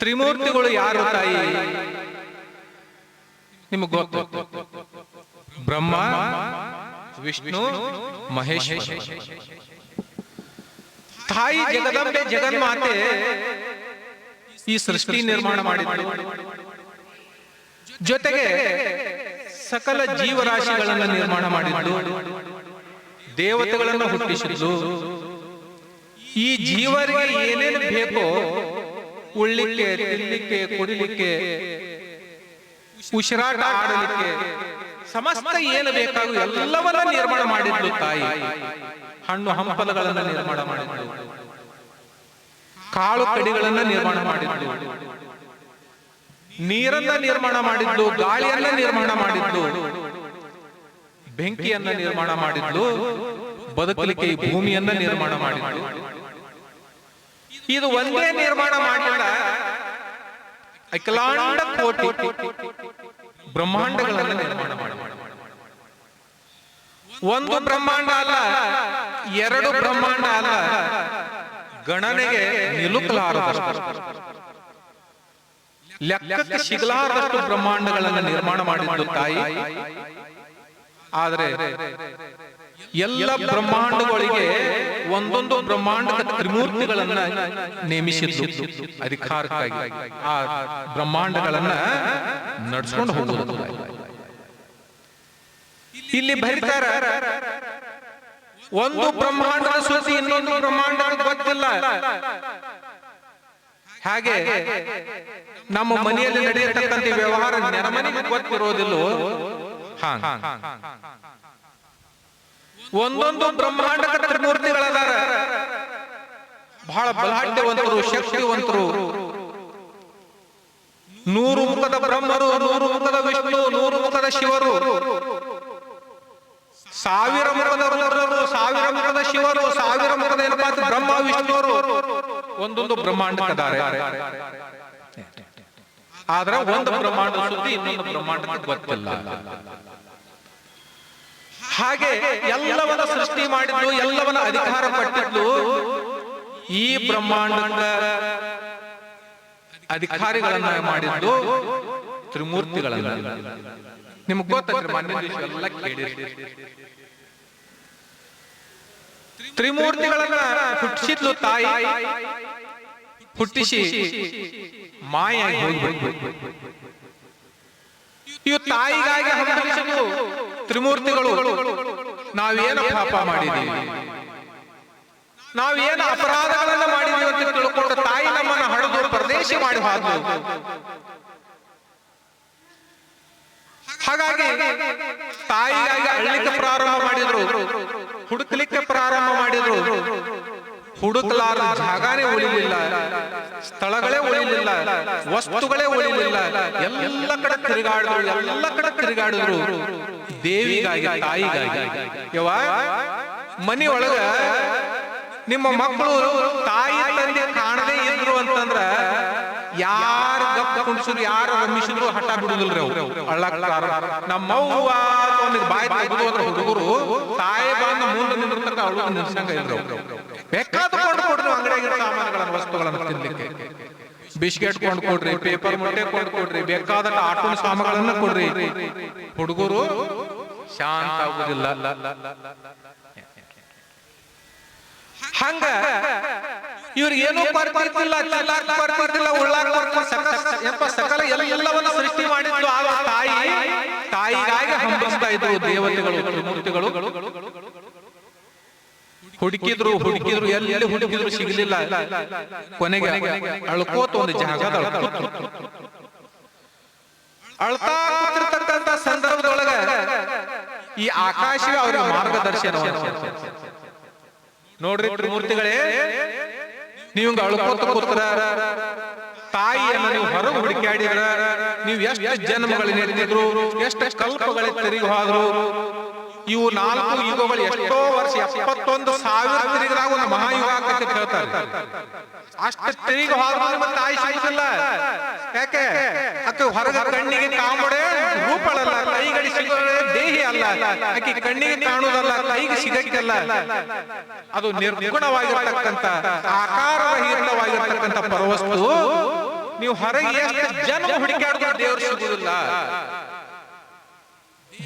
ತ್ರಿಮೂರ್ತಿಗಳು ಯಾರು ತಾಯಿ? ನಿಮಗೆ ಗೊತ್ತು. ಬ್ರಹ್ಮ, ವಿಷ್ಣು ಮಹೇಶ್ ತಾಯಿ ಜಗದಂಬೆ ಜಗನ್ಮಾತೆ ಈ ಸೃಷ್ಟಿ ನಿರ್ಮಾಣ ಮಾಡಿ ಜೊತೆಗೆ ಸಕಲ ಜೀವರಾಶಿಗಳನ್ನು ನಿರ್ಮಾಣ ಮಾಡಿ ದೇವತೆಗಳನ್ನ ಹುಟ್ಟಿಸಿದ್ದು ಈ ಜೀವರಿಗೆ ಏನೇನು ಬೇಕೋ ಉಳ್ಳಿಕ್ಕೆ ತಿನ್ನಲಿಕ್ಕೆ ಕುಡಿಲಿಕ್ಕೆ, ಉಸಿರಾಟ ಆಡಲಿಕ್ಕೆ ಸಮಸ್ತ ಏನು ಬೇಕಾಗೂ ಎಲ್ಲವನ್ನ ನಿರ್ಮಾಣ ಮಾಡಿದ್ಲು ತಾಯಿ. ಹಣ್ಣು ಹಂಪಲಗಳನ್ನ ನಿರ್ಮಾಣ ಮಾಡಿದ್ಲು. ಕಾಳು ಕಡಿಗಳನ್ನ ನಿರ್ಮಾಣ ಮಾಡಿದ್ಲು. ನೀರನ್ನ ನಿರ್ಮಾಣ ಮಾಡಿದ್ಲು, ಗಾಳಿಯನ್ನ ನಿರ್ಮಾಣ ಮಾಡಿದ್ಲು, ಬೆಂಕಿಯನ್ನ ನಿರ್ಮಾಣ ಮಾಡಿದ್ಲು, ಬದುಕಲಿಕ್ಕೆ ಭೂಮಿಯನ್ನ ನಿರ್ಮಾಣ ಮಾಡಿದ್ಲು. ಇದು ಒಂದೇ ನಿರ್ಮಾಣ ಮಾಡಿಲ್ಲ ಅಖಿಲಾಂಡ ಕೋಟಿ. ಬ್ರಹ್ಮಾಂಡಗಳನ್ನು ನಿರ್ಮಾಣ ಮಾಡಿ ಒಂದು ಬ್ರಹ್ಮಾಂಡ ಅಲ್ಲ ಎರಡು ಬ್ರಹ್ಮಾಂಡ ಅಲ್ಲ ಗಣನೆಗೆ ನಿಲುಕಲಾರದಷ್ಟು. ಲೆಕ್ಕಕ್ಕೆ ಸಿಗಲಾರದಷ್ಟು ಬ್ರಹ್ಮಾಂಡಗಳನ್ನು ನಿರ್ಮಾಣ ಮಾಡಿದ್ದು ತಾಯಿ. ಆದರೆ ಎಲ್ಲ ಬ್ರಹ್ಮಾಂಡಗಳಿಗೆ ಒಂದೊಂದು ಬ್ರಹ್ಮಾಂಡದ ತ್ರಿಮೂರ್ತಿಗಳನ್ನ ನೇಮಿಸಿದ್ದು ಅಧಿಕಾರಕ್ಕಾಗಿ. ಆ ಬ್ರಹ್ಮಾಂಡಗಳನ್ನ ನಡ್ಸ್ಕೊಂಡು ಹೋಗುವುದು ಇಲ್ಲಿ ಬರೀತಾರ, ಒಂದು ಬ್ರಹ್ಮಾಂಡದ ಸುದ್ದಿ ಇನ್ನೊಂದು ಬ್ರಹ್ಮಾಂಡದ ಗೊತ್ತಿಲ್ಲ. ಹಾಗೆ ನಮ್ಮ ಮನೆಯಲ್ಲಿ ನಡೆಯತಕ್ಕಂಥ ವ್ಯವಹಾರ ಗೊತ್ತಿರೋದಿಲ್ಲ. ಒಂದೊಂದು ಬ್ರಹ್ಮಾಂಡದ ತ್ರಿಮೂರ್ತಿಗಳದಾರ. ಬಹಳ ಬಲಾಢ್ಯವಂತರು ಶಕ್ತಿವಂತರು. ನೂರು ಮುಖದ ಬ್ರಹ್ಮರು, ನೂರು ಮುಖದ ವಿಷ್ಣು, ನೂರು ಮುಖದ ಶಿವರು. ಸಾವಿರ ಮುಖದ ರುದ್ರರು, ಸಾವಿರ ಮುಖದ ಶಿವರು, ಸಾವಿರ ಮುಖದ ಏನಪ್ಪ ಬ್ರಹ್ಮ, ವಿಷ್ಣುವರು ಒಂದೊಂದು ಬ್ರಹ್ಮಾಂಡಕ್ಕದಾರೆ. ಆದ್ರೆ ಒಂದು ಬ್ರಹ್ಮಾಂಡ ಸುದ್ದಿ ಇನ್ನೊಂದು ಬ್ರಹ್ಮಾಂಡಕ್ಕೆ ಗೊತ್ತಿಲ್ಲ. ಹಾಗೆ ಎಲ್ಲವನ್ನ ಸೃಷ್ಟಿ ಮಾಡಿದ್ಲು, ಎಲ್ಲವನ್ನ ಅಧಿಕಾರ ಪಟ್ಟಿದ್ಲು ಈ ಬ್ರಹ್ಮಾಂಡ ಅಧಿಕಾರಿಗಳನ್ನ ಮಾಡಿದ್ದು ತ್ರಿಮೂರ್ತಿಗಳನ್ನ. ನಿಮ್ಗೆ ಕೇಳಿರಿ ತ್ರಿಮೂರ್ತಿಗಳನ್ನ ಹುಟ್ಟಿಸಿದ್ಲು ತಾಯಿ. ಹುಟ್ಟಿಸಿ ಮಾಯ ಹೋಗ್ಬಿಟ್ಲು ಇವು ತಾಯಿಗಾಗಿ ಹಂಬಲಿಸಲು ತ್ರಿಮೂರ್ತಿಗಳು. ನಾವೇನು ಪಾಪ ಮಾಡಿದೀವಿ ನಾವೇನು ಅಪರಾಧಗಳನ್ನ ಮಾಡಿದೀವಿ ಅಂತ ತಿಳ್ಕೊಂಡು ತಾಯಿ ನಮ್ಮನ್ನ ಹಡೆದು ಪ್ರದೇಶ ಮಾಡಿ ಹಾದು ಹಾಗಾಗಿ ತಾಯಿಗಾಗಿ ಅಳ್ಳಿಕ್ಕೆ ಪ್ರಾರಂಭ ಮಾಡಿದ್ರು. ಹುಡುಕ್ಲಿಕ್ಕೆ ಪ್ರಾರಂಭ ಮಾಡಿದ್ರು. ಹುಡುಕಲಾರ ಜಾಗನೇ ಉಳಿಲಿಲ್ಲ. ಸ್ಥಳಗಳೇ ಉಳಿಲಿಲ್ಲ. ವಸ್ತುಗಳೇ ಉಳಿಲಿಲ್ಲ. ಎಲ್ಲ ಕಡೆ ತಿರುಗಾಡಿದ್ರು, ಎಲ್ಲ ಕಡೆ ತಿರುಗಾಡಿದ್ರು. ದೇವಿಗಾಗಿ, ತಾಯಿಗಾಗಿ. ಯವ ಮನಿ ನಿಮ್ಮ ಮಕ್ಕಳು ತಾಯಿ, ತಂದೆ ಕಾಣದೇ ಇದ್ರು ಅಂತಂದ್ರ ಯಾರ ಗಪ್ಪ ಕುಣಿಸಿದ್ರು, ಯಾರ ರಮಿಸಿದ್ರು ಹಠ ಬಿಡುದಿಲ್ರಿ ಅವ್ರು ಹಳ್ಳ ನಮ್ಮವ್ವ ಬಾಯಿ ತೆಗೆದು ಹುಡುಗರು ತಾಯಿ ಬಂದು ಮುಂದೆ ನಿಂದಿರ್ತಕ್ಕ ಅವಳು ನಿಲ್ಸಂಗ ಇದ್ರು. ಬೇಕಾದ ಕೊಂಡು ಕೊಡ್ರಿ ಸಾಮಾನುಗಳನ್ನು, ವಸ್ತುಗಳನ್ನ ತಿನ್ಲಿಕ್ಕೆ. ಬಿಸ್ಕೆಟ್ ಕೊಂಡು ಕೊಡ್ರಿ, ಪೇಪರ್ ಮುಟ್ಟೆ ಕೊಂಡು ಕೊಡ್ರಿ ಬೇಕಾದ ಆಟೋ ಸಾಮಾನುಗಳನ್ನ ಕೊಡ್ರಿ. ಹುಡುಗರು ಶಾಂತ ಆಗುದಿಲ್ಲ ಹಂಗ ಇವ್ರಿಗೆ ಏನೂ ಬರ್ತಿರ್ತಿಲ್ಲ ಇಲ್ಲ ಬರ್ತಿರ್ತಿಲ್ಲ ಇಲ್ಲ ಸಕಲ ಎಲ್ಲ ಎಲ್ಲವನ್ನ ಸೃಷ್ಟಿ ಮಾಡಿದ್ದು ಆ ತಾಯಿ ತಾಯಿಗಾಗಿ ಹಂಬಿಸ್ತಾ ಇದ್ರು ದೇವತೆಗಳು, ತ್ರಿಮೂರ್ತಿಗಳು. ಹುಡುಕಿದ್ರು ಹುಡುಕಿದ್ರು ಎಲ್ಲಿ ಹುಡುಕಿದ್ರು ಸಿಗಲಿಲ್ಲ. ಕೊನೆಗೆ ಅಳ್ಕೋತ ಒಂದು ಜಾಗದ ಅಳ್ತಾ ಸಂದರ್ಭದೊಳಗ ಈ ಆಕಾಶವೇ ಅವರ ಮಾರ್ಗದರ್ಶನ ನೋಡ್ರಿ ಮೂರ್ತಿಗಳೇ ನೀವು ಅಳ್ಕೋತ ಕೂತ್ರ ತಾಯಿಯನ್ನ ನೀವು ಹೊರಗೆ ಹುಡುಕಾಡಿದ್ರ ನೀವು ಎಷ್ಟು ಜನ್ಮಗಳು ನೆಡೆದಿದ್ರು ಎಷ್ಟು ಕಲ್ಪಗಳು ತಿರುಗಿ ಹೋದ್ರು ಇವು ನಾಲ್ಕು ಯುಗಗಳು ಎಷ್ಟೋ ವರ್ಷ, ಎಪ್ಪತ್ತೊಂದು ಸಾವಿರ ಒಂದು ಮಹಾಯುಗ ಅಂತ ಹೇಳ್ತಾರೆ ಅಷ್ಟು ತಿರುಗಿ ಹೋದ್ರು ತಾಯಿ ಸಿಗುದಿಲ್ಲ ಯಾಕೆ? ಅಕ್ಕ ಹೊರಗ ಕಣ್ಣಿಗೆ ಕಾಂಬಡೆ, ರೂಪಳಲ್ಲ, ಕೈಗಳಿಗೆ ಸಿಗೋದೇ ದೇಹಿ ಅಲ್ಲ. ಆಕೆ ಕಣ್ಣಿಗೆ ಕಾಣುವುದಲ್ಲ, ಕೈಗೆ ಸಿಗಕ್ಕಿಲ್ಲ. ಅದು ನಿರ್ಗುಣವಾಗಿರ್ತಕ್ಕಂಥ, ಆಕಾರರಹಿತವಾಗಿರ್ತಕ್ಕಂಥ ಪರವಸ್ತು. ನೀವು ಹೊರಗೆ ಜನ್ಮ ಹುಡುಕಾಡಿದ್ರು ದೇವರು ಸಿಗುದಿಲ್ಲ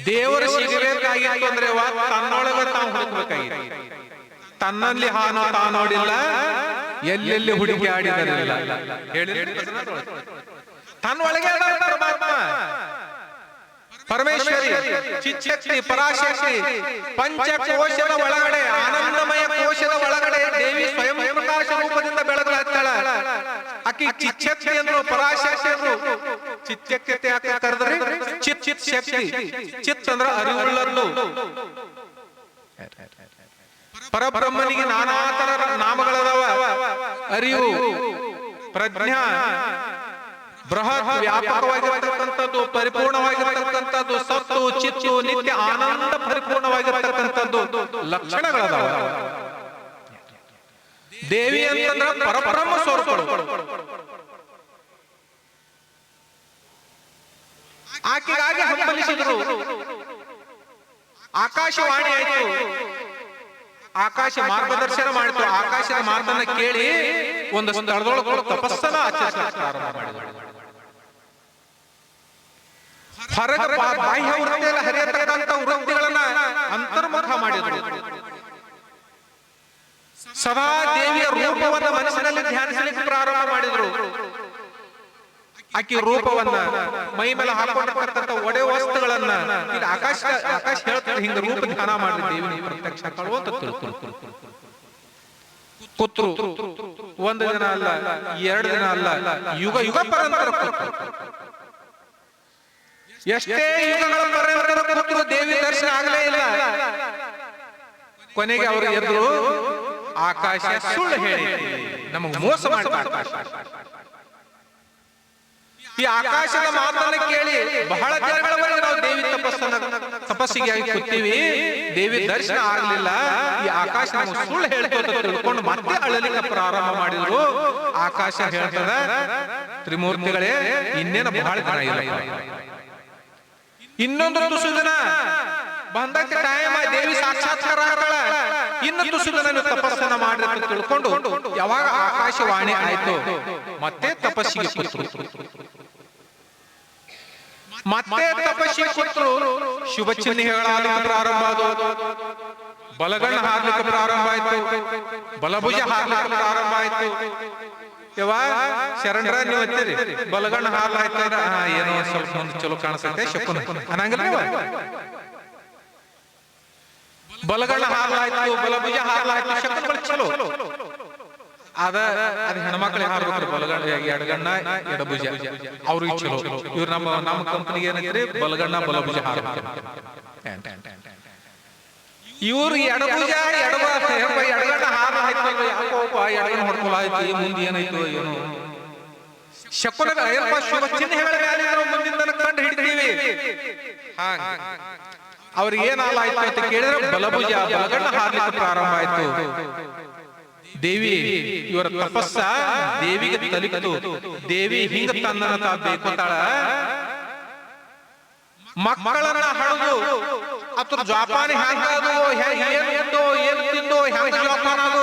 ದೇವರು ಸಿಗಬೇಕಾಗಿತ್ತು ಅಂದ್ರೆ ತನ್ನೊಳಗ ತಾವು ಹುಡುಕ್ಬೇಕಾಗಿತ್ತು. ತನ್ನಲ್ಲಿ ಹಾನು ತಾ ನೋಡಿಲ್ಲ ಎಲ್ಲೆಲ್ಲಿ ಹುಡುಕಿ ಆಡಿದರಿಲ್ಲ. ಹೇಳಿ. ತನ್ನೊಳಗೆ ಪರಮಾತ್ಮ. ಪರಮೇಶ್ವರಿ, ಚಿಚ್ಚಕ್ತಿ, ಪರಾಶಕ್ತಿ, ಪಂಚಕೋಶದ ಒಳಗಡೆ, ಆನಂದಮಯ ಕೋಶದ ಒಳಗಡೆ ದೇವಿ ಸ್ವಯಂ ಪ್ರಕಾಶ ರೂಪದಿಂದ ಬೆಳಗುತ್ತಾಳ ಆಕಿ ಚಿಚ್ಚಕ್ತಿ ಅಂದ್ರು ಪರಾಶಕ್ತಿ ಅಂದ್ರು ಚಿಚ್ಚಕ್ತಿ ಕರೆದ್ರಿ ಚಿತ್ ಚಿತ್ ಶಕ್ತಿ ಚಿತ್ ಅಂದ್ರ ಅರಿವುಳ್ಳದ್ದು. ಪರಬ್ರಹ್ಮನಿಗೆ ನಾನಾ ತರ ನಾಮಗಳದಾವ. ಅರಿವು, ಪ್ರಜ್ಞಾ ಬೃಹತ್ ವ್ಯಾಪಕವಾಗಿರತಕ್ಕಂಥದ್ದು, ಪರಿಪೂರ್ಣವಾಗಿರತಕ್ಕಂಥದ್ದು, ಸತ್ತು, ಚಿತ್ತು, ನಿತ್ಯ ಆನಂದ ಪರಿಪೂರ್ಣವಾಗಿರತಕ್ಕಂಥದ್ದು ಲಕ್ಷಣಗಳದಾವ. ದೇವಿ ಅಂತಂದ್ರ ಪರಬ್ರಹ್ಮ ಸ್ವರೂಪಗಳು. ಆಕೆಗಾಗಿ ಹಂಬಲಿಸಿದ್ರು. ಆಕಾಶವಾಣಿ ಆಯ್ತು. ಆಕಾಶ ಮಾರ್ಗದರ್ಶನ ಮಾಡಿತು. ಆಕಾಶದ ಮಾತನ್ನ ಕೇಳಿ ಒಂದು ಸ್ಥಳದೊಳಗೆ ತಪಸ್ಸನ್ನ ಆಚರಿಸಲು ಪ್ರಾರಂಭ ಮಾಡಿದ್ರು. ಹೊರಗ ಬಾಹ್ಯ ವೃತ್ತಿಯಲ್ಲಿ ಹರಿಯತಕ್ಕಂತ ವೃತ್ತಿಗಳನ್ನ ಅಂತರ್ಮುಖ ಮಾಡಿದ್ರು. ಸದಾ ದೇವಿಯ ರೂಪವನ್ನ ಮನಸ್ಸಿನಲ್ಲಿ ಧ್ಯಾನಿಸಲಿಕ್ಕೆ ಪ್ರಾರಂಭ ಮಾಡಿದ್ರು. ಆಕಿ ರೂಪವನ್ನ ಮೈ ಮೇಲೆ ಹಾಕೊಂಡಿರ್ತಕ್ಕಂಥ ಒಡೆ ವಸ್ತುಗಳನ್ನ ಇಲ್ಲಿ ಆಕಾಶ ಆಕಾಶ ಹೇಳ್ತಾರೆ ಹಿಂಗ ರೂಪ ಧ್ಯಾನ ಮಾಡಿ ದೇವಿ ಪ್ರತ್ಯಕ್ಷ ಕಾಣುವ ಅಂತ ಕೂತ್ರು. ಒಂದು ದಿನ ಅಲ್ಲ ಎರಡು ದಿನ ಅಲ್ಲ ಯುಗ ಯುಗ ಪರಂತರ ಕೂತ್ರು. ಎಷ್ಟೇ ಯುಗಗಳ ಕೂತ್ರು ದೇವಿ ದರ್ಶನ ಆಗಲೇ ಇಲ್ಲ. ಕೊನೆಗೆ ಅವರು ಎದುರು ಆಕಾಶ ಸುಳ್ಳು ಹೇಳಿ. ನಮಗೆ ಮೋಸ ಮಾಡಿದ ಈ ಆಕಾಶದ ಮಾತನ್ನ ಕೇಳಿ ಬಹಳ ದಿನಗಳವರೆಗೆ ನಾವು ದೇವಿ ತಪಸ್ಸನ್ನ ತಪಸ್ಸಿಗೆ ಆಗಿ ಕೂತೀವಿ. ದೇವಿ ದರ್ಶನ ಆಗಲಿಲ್ಲ. ಈ ಆಕಾಶ ಸುಳ್ಳು ಹೇಳ್ತು ಅಂತ ತಿಳ್ಕೊಂಡು ಮತ್ತೆ ಅಳಲಿಕ್ಕೆ ಪ್ರಾರಂಭ ಮಾಡಿದ್ರು. ಆಕಾಶ ಹೇಳ್ತದ. ತ್ರಿಮೂರ್ತಿಗಳೇ ಇನ್ನೇನು ಬಹಳ ದಿನ ಇಲ್ಲ. ಇನ್ನೊಂದು ತುಸು ದಿನ ಬಂದಕ್ಕೆ ಟೈಮ್ ದೇವಿ ಸಾಕ್ಷಾತ್ಕಾರ ಇನ್ನು ತುಸು ದಿನ ನೀವು ತಪಸ್ಸನ್ನ ಮಾಡಿ ತಿಳ್ಕೊಂಡು ಯಾವಾಗ ಆಕಾಶವಾಣಿ ಆಯ್ತು ಮತ್ತೆ ತಪಸ್ಸಿಗೆ ಕೂತ್ರು ಮತ್ತೆ ತಪಸ್ಸಿಗೆ ಕೂತ್ರು ಶುಭ ಚಿಹ್ನೆಗಳಾಗಲಿಕ್ಕೆ ಪ್ರಾರಂಭ ಆದವು. ಬಲಗಣ್ಣ ಹಾರ್ಲಿಕ್ಕೆ ಪ್ರಾರಂಭ ಆಯ್ತು. ಬಲಭುಜ ಹಾರ್ಲಿಕ್ಕೆ ಪ್ರಾರಂಭ ಆಯ್ತು. ಯವಾ ಶರಣರ, ನೀವು ಹತ್ತೀರಿ ಬಲಗಣ್ಣ ಹಾಲು ಅಂದ್ರೆ ಹಾ ಏನೋ ಸ್ವಲ್ಪ ಮುಂದೆ ಚಲೋ ಕಾಣಿಸುತ್ತೆ, ಶಕುನ. ಅನ್ನಂಗಿಲ್ಲ ಬಲಗಣ್ಣ ಬಲಗಣ್ಣ ಹಾರ್ಲಾಯ್ತು ಬಲಭುಜ ಹಾಲ್ ಆಯ್ತು ಶಕುನ ಚಲೋ. ಅದ ಅದ ಹೆಣ್ಮಕ್ಳಿಗೆ ಹಾರ್ಬೇಕ್ರಿ ಬಲಗಣ್ಣ, ಎಡಗಣ್ಣ, ಎಡಭುಜ. ಅವ್ರಿಗೆ ಚಲೋ. ಇವ್ರು ನಮ್ಮ ನಮ್ಮ ಕಂಪನಿಗೆ ಏನಂತೀರಿ? ಬಲಗಣ್ಣ, ಬಲಭುಜ ಹಾರ್ಬೇಕು ಇವ್ರು ಎಡಭುಜ ಎಡಬ ಎಡಗಣ್ಣ ಹಾಲು ಆಯ್ತು ಎಡಗಣ್ಣ ಹೊಡ್ಕೊಳ ಆಯ್ತು ಮುಂದೆ ಏನಾಯ್ತು ಏನು ಶಕುನದ ಅಯ್ಯಪ್ಪ ಶಿವ ಚಿಹ್ನೆಗಳ ಮೇಲೆ ನಾವು ಮುಂದಿನ ಕಂಡು ಹಿಡಿದೀವಿ ಅವ್ರಿಗೆ ಏನಾಲ ಆಯ್ತು ಅಂತ ಕೇಳಿದ್ರೆ ಬಲಭುಜ ಬಲಗಣ್ಣ ಹಾರ್ಲಿಕ್ಕೆ ಪ್ರಾರಂಭ ಆಯ್ತು ದೇವಿ ಇವರ ತಪಸ್ಸ ದೇವಿಗೆ ತಲಿತು ದೇವಿ ಹಿಂಗ ತನ್ನನ್ನ ತಾ ಬೇಕೋತಾಳ ಮಕ್ಕಳನ್ನ ಹಳದು ಅತ್ರ ಜೋಪಾನ ಹ್ಯಾಂಗ ತಿಂದು ಏನ್ ತಿಂದು ಹೆಂಗ ಜೋಪಾನ ಅದು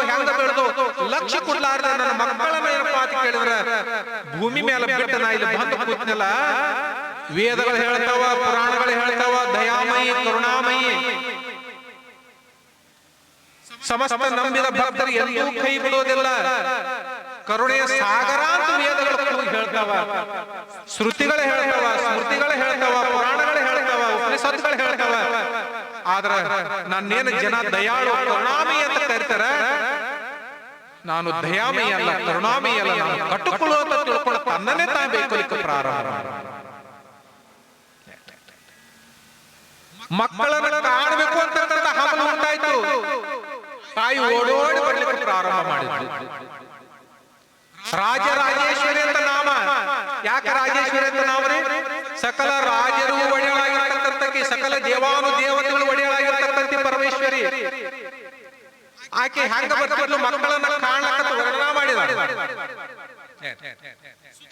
ಲಕ್ಷ ಕೊಡ್ಲಾರ್ದ ನನ್ನ ಮಕ್ಕಳನ್ನ ಮೇಲೆ ಅಂತ ಕೇಳಿದ್ರ ಭೂಮಿ ಮೇಲೆ ಬಿಟ್ಟ ಕೂತ್ನಲ್ಲ? ವೇದಗಳು ಹೇಳ್ತಾವ, ಪುರಾಣಗಳು ಹೇಳ್ತಾವ, ದಯಾಮಯಿ, ಕರುಣಾಮಯಿ. ಸಮಸ್ತ ನಂಬಿದ ಭಕ್ತರು ಎಲ್ಲೂ ಕೈ ಬಿಡೋದಿಲ್ಲ. ಕರುಣೆಯ ಸಾಗರ ಅಂತ ವೇದಗಳು ಹೇಳ್ತಾವ. ಶ್ರುತಿಗಳು ಹೇಳ್ತಾವ, ಸ್ಮೃತಿಗಳು ಹೇಳ್ತಾವ, ಪುರಾಣಗಳು ಹೇಳ್ತಾವ ಉಪನಿಷತ್ಗಳು ಹೇಳ್ತಾವ. ಆದ್ರ ನನ್ನೇನು ಜನ ದಯಾಳು, ಕರುಣಾಮಯಿ ಅಂತ ಕರೀತಾರ? ನಾನು ದಯಾಮಿಯಲ್ಲ ಅಲ್ಲ ಕರುಣಾಮಯಿ ಅಲ್ಲ ನಾನು ಕಟ್ಟುಕೊಳ್ಳುವಂತ ಅಂತ ತನ್ನೇ ತನ್ನನ್ನೇ ತಾ ಬೇಕಲಿಕ್ಕೆ ಪ್ರಾರಂಭ. ಮಕ್ಕಳನ್ನ ಕಾಣಬೇಕು ಅಂತ ಹಮಲು ಉಂಟಾಯ್ತು. ತಾಯಿ ಓಡೋಡಿ ಬರ್ಲಿಕ್ಕೆ ಪ್ರಾರಂಭ ಮಾಡಿದ್ರು ರಾಜರಾಜೇಶ್ವರಿ ಅಂತ ನಾಮ. ಯಾಕೆ ರಾಜೇಶ್ವರಿ ಅಂತ ನಾಮ ರೀ ಸಕಲ ರಾಜರು ಒಡೆಯಳಾಗಿರ್ತಕ್ಕಂಥಕ್ಕೆ ಸಕಲ ದೇವಾನು ದೇವತೆಗಳು ಒಡೆಯಳಾಗಿರ್ತಕ್ಕಂಥ ಪರಮೇಶ್ವರಿ. ಆಕೆ ಹೆಂಗ ಬರ್ತಿದ್ಲು? ಮಕ್ಕಳನ್ನ ಕಾಣಲಕ್ಕ ವರ್ಣನ ಮಾಡಿದ.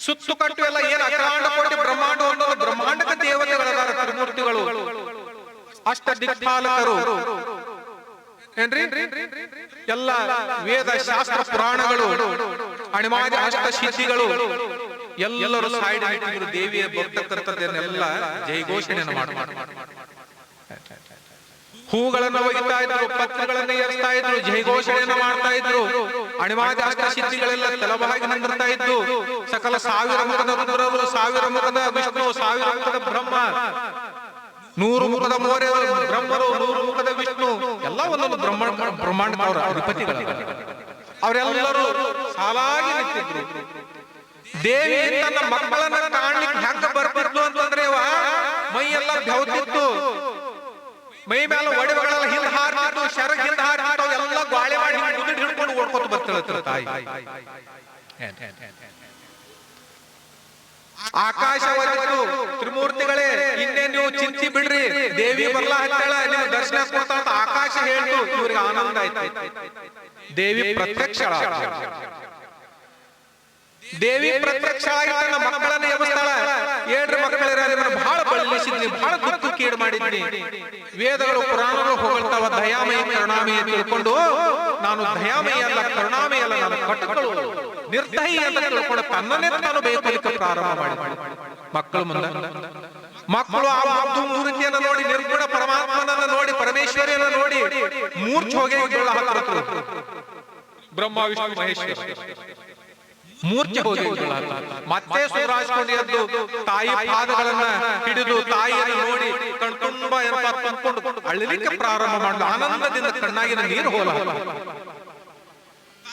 ಸುತ್ತು ಕಟ್ಟು ಎಲ್ಲ ಏನ್ ಅಖಂಡ ಕೋಟಿ ಬ್ರಹ್ಮಾಂಡ ಒಂದೊಂದು ಬ್ರಹ್ಮಾಂಡದ ದೇವತೆಗಳದಾರ ತ್ರಿಮೂರ್ತಿಗಳು. ಅಷ್ಟ ದಿಕ್ಪಾಲಕರು. ಏನ್ರಿ? ಎಲ್ಲ ವೇದ ಶಾಸ್ತ್ರ ಪುರಾಣಗಳು ಅಣಿಮಾದಿ ಅಷ್ಟ ಸಿದ್ಧಿಗಳು ಎಲ್ಲರೂ ಸೈಡ್ ದೇವಿಯ ಬರ್ತಕ್ಕಂಥದ್ದನ್ನೆಲ್ಲ ಮಾಡಿ ಮಾಡ್ತಾರೆ. ಹೂಗಳನ್ನು ಒಯ್ತಾ ಇದ್ರು, ಪತ್ರಗಳನ್ನು ಏರಿಸ್ತಾ ಇದ್ರು, ಜಯಘೋಷಣೆಯನ್ನು ಮಾಡ್ತಾ ಇದ್ರು. ಅಣಿವಾದ ಸಿದ್ಧಿಗಳೆಲ್ಲ ತಲವಾಗಿ ನಂದಿರ್ತಾ ಇದ್ದು, ಸಕಲ ಸಾವಿರ ಮುಖದ ರುದ್ರರು, ಸಾವಿರ ಮುಖದ ವಿಷ್ಣು, ಸಾವಿರ ಮುಖದ ಬ್ರಹ್ಮ, ನೂರು ಮುಖದ ಮೋರೆ ಬ್ರಹ್ಮರು, ನೂರು ಮುಖದ ವಿಷ್ಣು, ಎಲ್ಲ ಒಂದೊಂದು ಬ್ರಹ್ಮಾಂಡ ಬ್ರಹ್ಮಾಂಡ ಅವರ ಅವರೆಲ್ಲರೂ ಸಾಲಾಗಿ ನಿಂತಿದ್ರು. ದೇವಿ ತನ್ನ ಮಕ್ಕಳನ್ನ ಕಾಣ್ಲಿಕ್ಕೆ ಹೆಂಗ ಬರ್ತಿತ್ತು ಅಂತಂದ್ರೆ ಮೈ ಎಲ್ಲ ಬೆವತಿತ್ತು ಮೈ ಮೇಲೆ ಒಡವೆಗಳೆಲ್ಲ ಹಿಂದೆ ಹಾರ್ತಿತ್ತು ಶರಗ್ ಹಿಂದೆ ಹಾರ್ತಿತ್ತು ಎಲ್ಲ ಗಾಳಿ ಮಾಡಿ ಮುದುಡಿ ಹಿಡ್ಕೊಂಡು ಓಡ್ಕೊತ ಬರ್ತಿಳತ್ರ ತಾಯಿ. ಆಕಾಶವಾಗಿತ್ತು ತ್ರಿಮೂರ್ತಿಗಳೇ ಇನ್ನೇ ನೀವು ಚಿಂತಿ ಬಿಡ್ರಿ ದೇವಿ ಬರ್ಲ ಹತ್ತಾಳ ನಿಮ್ಮ ದರ್ಶನ ಕೊಡ್ತಾಳ ಅಂತ ಆಕಾಶ ಹೇಳ್ತು ಇವ್ರಿಗೆ ಆನಂದ ಆಯ್ತು. ದೇವಿ ಪ್ರತ್ಯಕ್ಷ ದೇವಿ ಪ್ರತ್ಯಕ್ಷವಾಗಿ ತನ್ನ ಮಕ್ಕಳನ್ನ ಎಬ್ಬಿಸ್ತಾಳ. ಏಳ್ರಿ ಮಕ್ಕಳಿರ ಬಹಳ ಬಳಲಿಸಿದ್ನಿ ಬಹಳ ದುಃಖ ಕೀಡು ಮಾಡಿದ್ನಿ. ವೇದಗಳು ಪುರಾಣಗಳು ಹೊಗಳ್ತಾವ ದಯಾಮಯ ಕರುಣಾಮಯ ತಿಳ್ಕೊಂಡು, ನಾನು ದಯಾಮಯ ಅಲ್ಲ, ಕರುಣಾಮಯ ಅಲ್ಲ, ನಾನು ನಿರ್ದಯಿ ಅಂತ ತಿಳ್ಕೊಂಡು ತನ್ನನ್ನೇ ತಾನು ಬೇಕಲಿಕ್ಕೆ ಪ್ರಾರಂಭ ಮಾಡಿ ಮಕ್ಕಳು ಮುಂದೆ. ಮಕ್ಕಳು ಆ ಅಬ್ದು ಮೂರ್ತಿಯನ್ನ ನೋಡಿ, ನಿರ್ಗುಣ ಪರಮಾತ್ಮನನ್ನ ನೋಡಿ, ಪರಮೇಶ್ವರಿಯನ್ನ ನೋಡಿ, ಮೂರ್ಛ ಹೋಗಿ ಬ್ರಹ್ಮ, ವಿಷ್ಣು, ಮಹೇಶ್ವರ. ಮೂರ್ಛೆ ಹೋಗಿಲ್ಲ ಮತ್ತೆ ಸೂರಾಜ್ಕೊಂಡು ಎದ್ದು ತಾಯಿ ಪಾದಗಳನ್ನ ಹಿಡಿದು ತಾಯಿಯನ್ನು ನೋಡಿ ಕಣ್ತುಂಬ ಅಳಲಿಕ್ಕೆ ಪ್ರಾರಂಭ ಮಾಡಿದ ಆನಂದದಿಂದ ಕಣ್ಣಾಗಿನ ನೀರು ಹೋಲ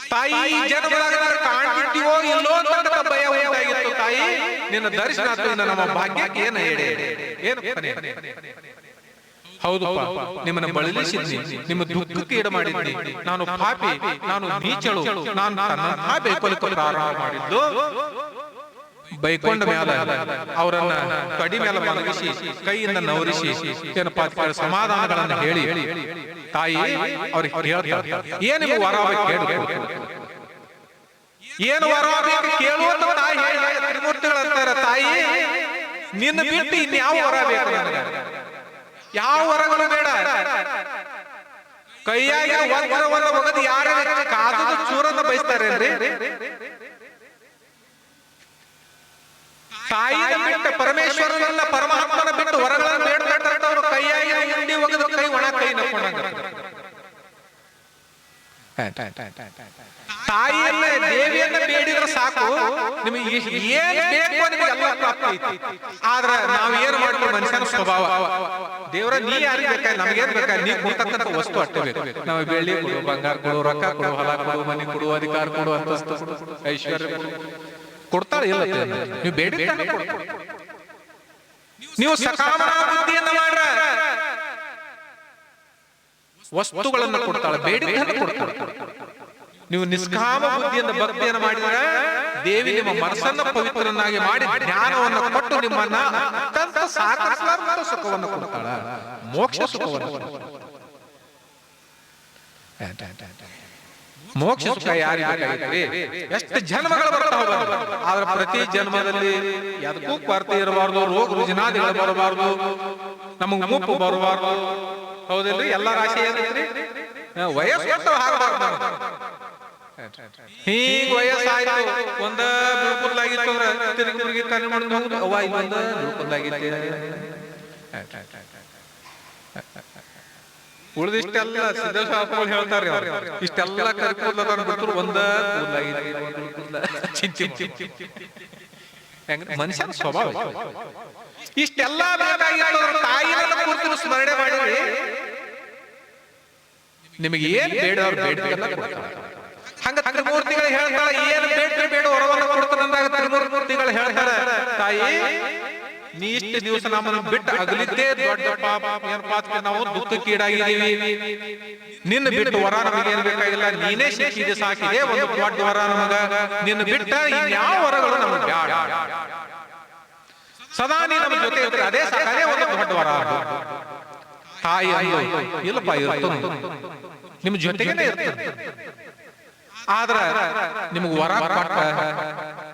ತಾಯಿ ಈ ಜನ್ಮದಾಗ ನಾನು ಕಾಣ್ಬಿಟ್ಟಿವೋ ಇಲ್ಲೋ ಅಂತ ಭಯ ಉಂಟಾಗಿತ್ತು. ತಾಯಿ ನಿನ್ನ ದರ್ಶನ ನಮ್ಮ ಭಾಗ್ಯಕ್ಕೆ ಏನು ಹೇಳಿ ಏನು? ಹೌದು ನಿಮ್ಮನ್ನ ಬಳಲಿಸಿದ್ನಿ ನಿಮ್ಮ ದುಃಖಕ್ಕೆ ಎಡ ಮಾಡಿದ್ನಿ ನಾನು ಪಾಪಿ ನಾನು ನೀಚಳು. ನಾನು ತನ್ನ ಬೇಕೊಲಿಕ್ಕೆ ಪ್ರಾರಂಭ ಮಾಡಿದ್ದು ಬೈಕೊಂಡ ಮೇಲೆ ಅವರನ್ನ ಕಡಿ ಮೇಲೆ ಮಲಗಿಸಿ ಕೈಯಿಂದ ನವರಿಸಿ ಏನಪ್ಪಾ ಸಮಾಧಾನಗಳನ್ನ ಹೇಳಿ ತಾಯಿ ಅವ್ರಿಗೆ ಹೇಳ್ತಾರೆ ಏನು ವರ ಕೇಳು? ಏನು ವರ ಕೇಳು? ಅಂತ ತಾಯಿ ಹೇಳಿ ತ್ರಿಮೂರ್ತಿಗಳು ಅಂತಾರೆ ತಾಯಿ. ನಿನ್ನ ಬಿಟ್ಟು ಇನ್ಯಾವ ವರ ಬೇಕು ನನಗೆ? ಯಾವ ವರಗಳು ಬೇಡ ಕೈಯಾಗಿ ವಜ್ರವನ್ನ ಒಗದು ಯಾರ ಕಾದದ ಚೂರನ್ನ ಬಯಸ್ತಾರೆ ತಾಯಿನ ಬಿಟ್ಟ ಪರಮೇಶ್ವರನಲ್ಲ ಪರಮಾತ್ಮನ ಬಿಟ್ಟು ಹೊರಗಳನ್ನು ಬೇಡ್ತಾರೆ ಅವರು ಕೈಯಾಗಿ ಉಂಡಿ ಒಗದು ಕೈ ಒಣ ಕೈ ನಕ್ಕೊಂಡಂಗ ತಾಯಿಯನ್ನ ದೇವಿಯನ್ನ ಬೇಡಿದ್ರೆ ಸಾಕು. ನಿಮಗೆ ಏನ್ ಬೇಕು ನಿಮಗೆ ಎಲ್ಲ ಪ್ರಾಪ್ತಿ ಆದ್ರೆ ಆದ್ರ ನಾವ್ ಏನ್ ಮಾಡ್ತೀವಿ ಮನುಷ್ಯನ ಸ್ವಭಾವ? ದೇವ್ರ ನೀ ಯಾರಿಗೆ ನಮಗೆ ನಮಗೇನ್ ಬೇಕಾ? ನೀ ಕೊಡ್ತಕ್ಕಂಥ ವಸ್ತು ಅಷ್ಟೇ ಬೇಕು ನಾವು ಬೆಳ್ಳಿ ಕೊಡು ಬಂಗಾರ ಕೊಡು ರೊಕ್ಕ ಕೊಡು ಹೊಲ ಕೊಡು ಮನೆ ಕೊಡು ಅಧಿಕಾರ ಕೊಡು ಅಂತಸ್ತು. ಐಶ್ವರ್ಯ. ಕೊಡು. ಕೊಡ್ತಾಳೆ ಇಲ್ಲ ನೀವು ಬೇಡಿ ನೀವು ಬುದ್ಧಿಯನ್ನ ಮಾಡ್ರ. ವಸ್ತುಗಳನ್ನು ಕೊಡ್ತಾಳೆ. ಬೇಡಿ ಕೊಡ್ತಾಳೆ. ನೀವು ನಿಷ್ಕಾಮ ಬುದ್ಧಿಯಿಂದ ಭಕ್ತಿಯನ್ನು ಮಾಡಿದ್ರೆ ದೇವಿ ನಿಮ್ಮ ಮನಸ್ಸನ್ನ ಪವಿತ್ರನಾಗಿ ಮಾಡಿ ಜ್ಞಾನವನ್ನು ಕೊಟ್ಟು ನಿಮ್ಮನ್ನ ಅತ್ಯಂತ ಸಾಕಷ್ಟು ಸುಖವನ್ನು ಕೊಡ್ತಾಳ. ಮೋಕ್ಷ ಸುಖವನ್ನು. ಮೋಕ್ಷ ಸುಖ ಯಾರಿಗೆ ಎಷ್ಟು ಜನ್ಮಗಳು ಬರ್ತಾವ ಆದ್ರೆ ಪ್ರತಿ ಜನ್ಮದಲ್ಲಿ ಯಾವುದಕ್ಕೂ ಕೊರತೆ ಇರಬಾರ್ದು ರೋಗ ರುಜಿನಾದಿಗಳು ಬರಬಾರ್ದು. ನಮಗ್ ಮುಪ್ಪು ಬರಬಾರ್ದು. ಹೌದಿಲ್ರಿ? ಎಲ್ಲ ರಾಶಿ ಏನೈತ್ರಿ? ವಯಸ್ಸು ಆಗಬಾರ್ದು. ಹೀಗ್ ವಯಸ್ಸಾಯ್ತು. ಒಂದ ಬಿಳ್ಕುದ್ಲಾಗಿತ್ತು ಅಂದ್ರ ತಿರುಗಿ ತಿರುಗಿ ಕಣ್ಣು ಮಾಡಿ ಹೋಗುದು. ಅವ್ವ ಇಲ್ಲೊಂದ ಬಿಳ್ಕುದ್ಲಾಗಿತ್ತೆ ಉಳಿದಿಷ್ಟೆಲ್ಲ ಸಿದ್ದೇಶ್ವರ ಹೇಳ್ತಾರೆ ಇಷ್ಟೆಲ್ಲ ಕರಿ ಕೂದಲ ಬಿಟ್ಟರು ಒಂದ ಮನುಷ್ಯನ ಸ್ವಭಾವ ಇಷ್ಟೆಲ್ಲ ತಾಯಿನ ಕೂರ್ತಿರು ಸ್ಮರಣೆ ಮಾಡಿ ನಿಮಗೆ ಏನ್ ಬೇಡ ಅವ್ರು ಬೇಡ ಹಂಗ ತ್ರಿಮೂರ್ತಿಗಳು ಹೇಳ್ತಾಳ, ಏನು ಬೇಡ್ರಿ ಬೇಡ ಹೊರವನ್ನ ಕೊಡ್ತಾರಂದಾಗ ತ್ರಿಮೂರ್ತಿಗಳು ಹೇಳ್ತಾರೆ, ತಾಯಿ, ನೀ ಇಷ್ಟು ದಿವಸ ನಮ್ಮನ್ನು ಬಿಟ್ಟು ಅಗಲಿದ್ದೇ ದೊಡ್ಡ ಪಾಪ ಏನಪ್ಪಾ ನಾವು ದುಃಖಕ್ಕೀಡಾಗಿದ್ದೀವಿ. ನಿನ್ನ ಬಿಟ್ಟು ವರ ನಮಗೆ ಏನ್ ಬೇಕಾಗಿಲ್ಲ, ನೀನೇ ಸಿಕ್ಕಿದೆ, ಸಾಕಿದೆ, ಒಂದು ದೊಡ್ಡ ವರ ನಮಗ. ನಿನ್ನ ಬಿಟ್ಟ ಯಾವ ವರಗಳು ನಮಗೆ ಬ್ಯಾಡ ಸದಾ ನೀ ನಮ್ಮ ಜೊತೆ ಇರ್ತೀರ ಅದೇ ಸಾಕಾದೆ ಒಂದು ದೊಡ್ಡ ವರ. ತಾಯಿ ಅಯ್ಯೋ ಇಲ್ಲಪ್ಪ ಇರ್ತದೆ ನಿಮ್ಮ ಜೊತೆಗೇನೆ ಇರ್ತದೆ ಆದ್ರ ನಿಮಗೆ ವರ ಕೊಟ್ಟ,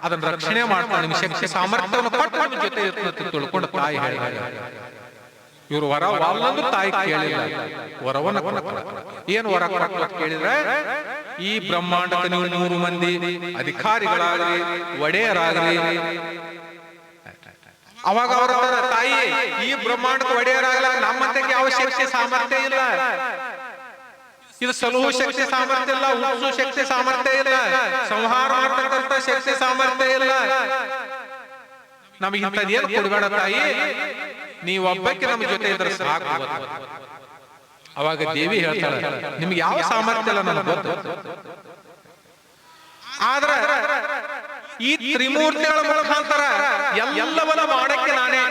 ಅದನ್ನ ರಕ್ಷಣೆ ಮಾಡ್ತಾನೆ ನಿಮ್ ಶಕ್ತಿ, ಸಾಮರ್ಥ್ಯವನ್ನು ಕೊಟ್ಟು ಜೊತೆ ತಿಳ್ಕೊಂಡು ತಾಯಿ ಹೇಳಿ ಇವರು ವರ ವಾಲ್ಲಂದು ತಾಯಿ ಕೇಳಿಲ್ಲ, ವರವನ್ನ. ಏನು ವರ ಅಂತ ಕೇಳಿದ್ರೆ, ಈ ಬ್ರಹ್ಮಾಂಡದ ನೀವು ನೂರು ಮಂದಿ ಅಧಿಕಾರಿಗಳಾಗಲಿ, ಒಡೆಯರಾಗಲಿ. ಅವಾಗ ಅವರ ತಾಯಿ, ಈ ಬ್ರಹ್ಮಾಂಡದ ಒಡೆಯರಾಗಲ್ಲ, ನಮ್ಮಂತಕ್ಕೆ ಯಾವ ಶಕ್ತಿ, ಸಾಮರ್ಥ್ಯ ಇಲ್ಲ. ಇದು ಸಲಹು ಶಕ್ತಿ ಸಾಮರ್ಥ್ಯ ಇಲ್ಲ ಉಳಿಸು ಶಕ್ತಿ ಸಾಮರ್ಥ್ಯ ಇಲ್ಲ. ಸಂಹಾರ ಮಾಡ್ತಕ್ಕಂಥ ಶಕ್ತಿ ಸಾಮರ್ಥ್ಯ ಇಲ್ಲ. ನಮಗೆ ಏನು ಕೊಡಬೇಡ ತಾಯಿ? ನೀವು ಒಬ್ಬಕ್ಕೆ ನಮ್ಮ ಜೊತೆ ಇದ್ರೆ ಸಾಕು. ಅವಾಗ ದೇವಿ ಹೇಳ್ತಾಳೆ, ನಿಮ್ಗೆ ಯಾವ ಸಾಮರ್ಥ್ಯ ಇಲ್ಲ ನನಗೆ ಗೊತ್ತು? ಆದ್ರೆ ಈ ತ್ರಿಮೂರ್ತಿಗಳ ಮುಖಾಂತರ ಎಲ್ಲವನ್ನ ಮಾಡಕ್ಕೆ ನಾನೇ.